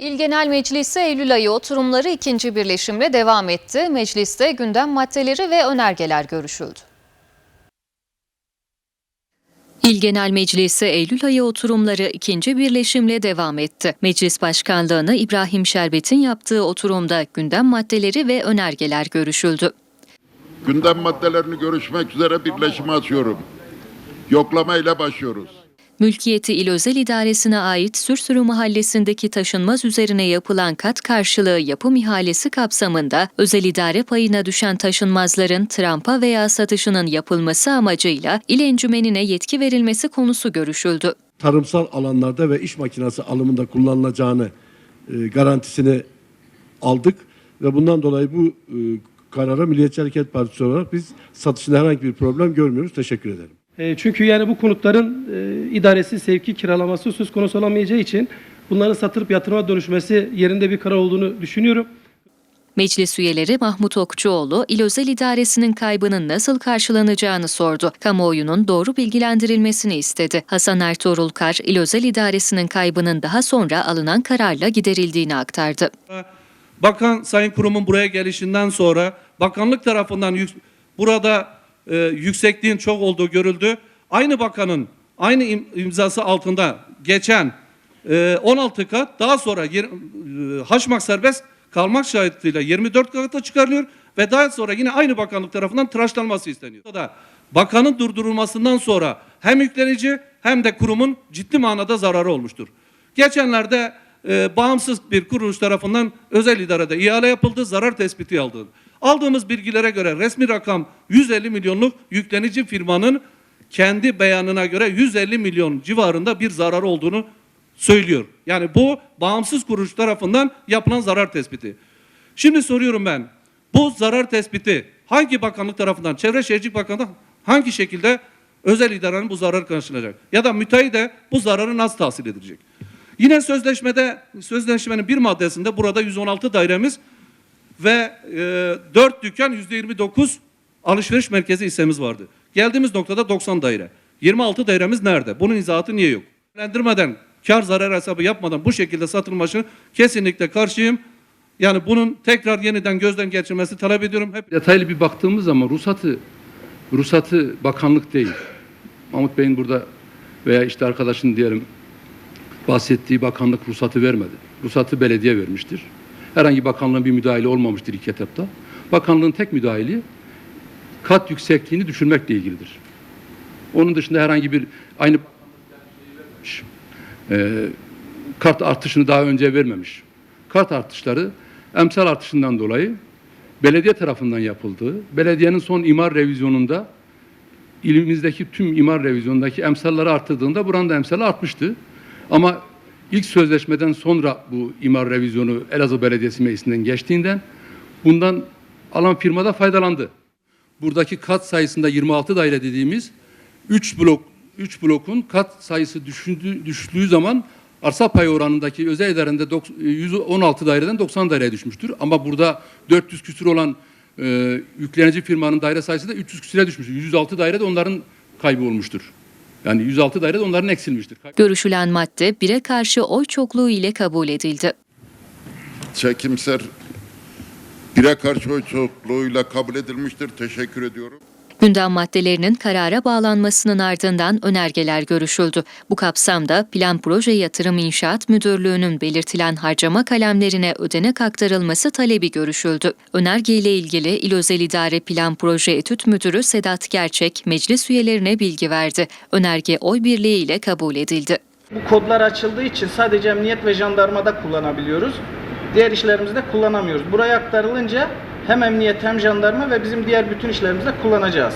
İl Genel Meclisi Eylül ayı oturumları ikinci birleşimle devam etti. Mecliste gündem maddeleri ve önergeler görüşüldü. İl Genel Meclisi Eylül ayı oturumları ikinci birleşimle devam etti. Meclis Başkanlığını İbrahim Şerbet'in yaptığı oturumda gündem maddeleri ve önergeler görüşüldü. Gündem maddelerini görüşmek üzere birleşime açıyorum. Yoklama ile başlıyoruz. Mülkiyeti İl Özel İdaresi'ne ait Sürsürü Mahallesi'ndeki taşınmaz üzerine yapılan kat karşılığı yapım ihalesi kapsamında özel idare payına düşen taşınmazların trampa veya satışının yapılması amacıyla il encümenine yetki verilmesi konusu görüşüldü. tarımsal alanlarda ve iş makinesi alımında kullanılacağını e, garantisini aldık ve bundan dolayı bu e, karara Milliyetçi Hareket Partisi olarak biz satışında herhangi bir problem görmüyoruz. Teşekkür ederim. E, Çünkü yani bu konutların e, idaresi, sevki, kiralaması söz konusu olamayacağı için bunların satılıp yatırıma dönüşmesi yerinde bir karar olduğunu düşünüyorum. Meclis üyeleri Mahmut Okçuoğlu, İl Özel İdaresi'nin kaybının nasıl karşılanacağını sordu. Kamuoyunun doğru bilgilendirilmesini istedi. Hasan Ertuğrul Kar, İl Özel İdaresi'nin kaybının daha sonra alınan kararla giderildiğini aktardı. Bakan Sayın Kurum'un buraya gelişinden sonra bakanlık tarafından burada e, yüksekliğin çok olduğu görüldü. Aynı bakanın aynı im- imzası altında geçen e, 16 kat daha sonra e, haşmak serbest kalmak şartıyla 24 kata çıkarılıyor ve daha sonra yine aynı bakanlık tarafından tıraşlanması isteniyor. Bu da bakanın durdurulmasından sonra hem yüklenici hem de kurumun ciddi manada zararı olmuştur. Geçenlerde e, bağımsız bir kuruluş tarafından özel idarede ihale yapıldı, zarar tespiti aldı. Aldığımız bilgilere göre resmi rakam 150 milyonluk yüklenici firmanın kendi beyanına göre 150 milyon civarında bir zararı olduğunu söylüyor. Yani bu bağımsız kuruluş tarafından yapılan zarar tespiti. Şimdi soruyorum ben, bu zarar tespiti hangi bakanlık tarafından, Çevre Şehircilik Bakanlığı hangi şekilde özel idarenin bu zararı karşılayacak? Ya da müteahhide bu zararı nasıl tahsil edilecek? Yine sözleşmede, sözleşmenin bir maddesinde burada 116 dairemiz ve e, 4 dükkan %29 alışveriş merkezi hissemiz vardı. Geldiğimiz noktada 90 daire. 26 dairemiz nerede? Bunun izahatı niye yok? Değerlendirmeden, kar zarar hesabı yapmadan bu şekilde satılmasını kesinlikle karşıyım. Yani bunun tekrar yeniden gözden geçirmesi talep ediyorum. Hep Detaylı bir baktığımız zaman ruhsatı ruhsatı bakanlık değil. Mahmut Bey'in burada veya işte arkadaşın diyelim bahsettiği bakanlık ruhsatı vermedi. Ruhsatı belediye vermiştir. Herhangi bakanlığın bir müdahale olmamıştır ilk etapta. Bakanlığın tek müdahili kat yüksekliğini düşürmekle ilgilidir. Onun dışında herhangi bir aynı e, kart artışını daha önce vermemiş. Kart artışları emsal artışından dolayı belediye tarafından yapıldığı, belediyenin son imar revizyonunda ilimizdeki tüm imar revizyonundaki emsalları arttırdığında buranın da emsali artmıştı. Ama ilk sözleşmeden sonra bu imar revizyonu Elazığ Belediyesi meclisinden geçtiğinden bundan alan firmada faydalandı. Buradaki kat sayısında 26 daire dediğimiz 3 blok 3 blokun kat sayısı düşündüğü, düştüğü zaman arsa pay oranındaki özel idarende dok- 116 daireden 90 daireye düşmüştür. Ama burada 400 küsür olan e, yüklenici firmanın daire sayısı da 300 küsüre düşmüştür. 106 daire de onların kaybı olmuştur. Yani 106 daire de onların eksilmiştir. Görüşülen madde bire karşı oy çokluğu ile kabul edildi. Çekimser bire karşı oy çokluğuyla kabul edilmiştir. Teşekkür ediyorum. Gündem maddelerinin karara bağlanmasının ardından önergeler görüşüldü. Bu kapsamda Plan Proje Yatırım İnşaat Müdürlüğü'nün belirtilen harcama kalemlerine ödenek aktarılması talebi görüşüldü. Önerge ile ilgili İl Özel İdare Plan Proje Etüt Müdürü Sedat Gerçek meclis üyelerine bilgi verdi. Önerge oy birliği ile kabul edildi. Bu kodlar açıldığı için sadece emniyet ve jandarmada kullanabiliyoruz. Diğer işlerimizde kullanamıyoruz. Buraya aktarılınca hem emniyet hem jandarma ve bizim diğer bütün işlerimizde kullanacağız.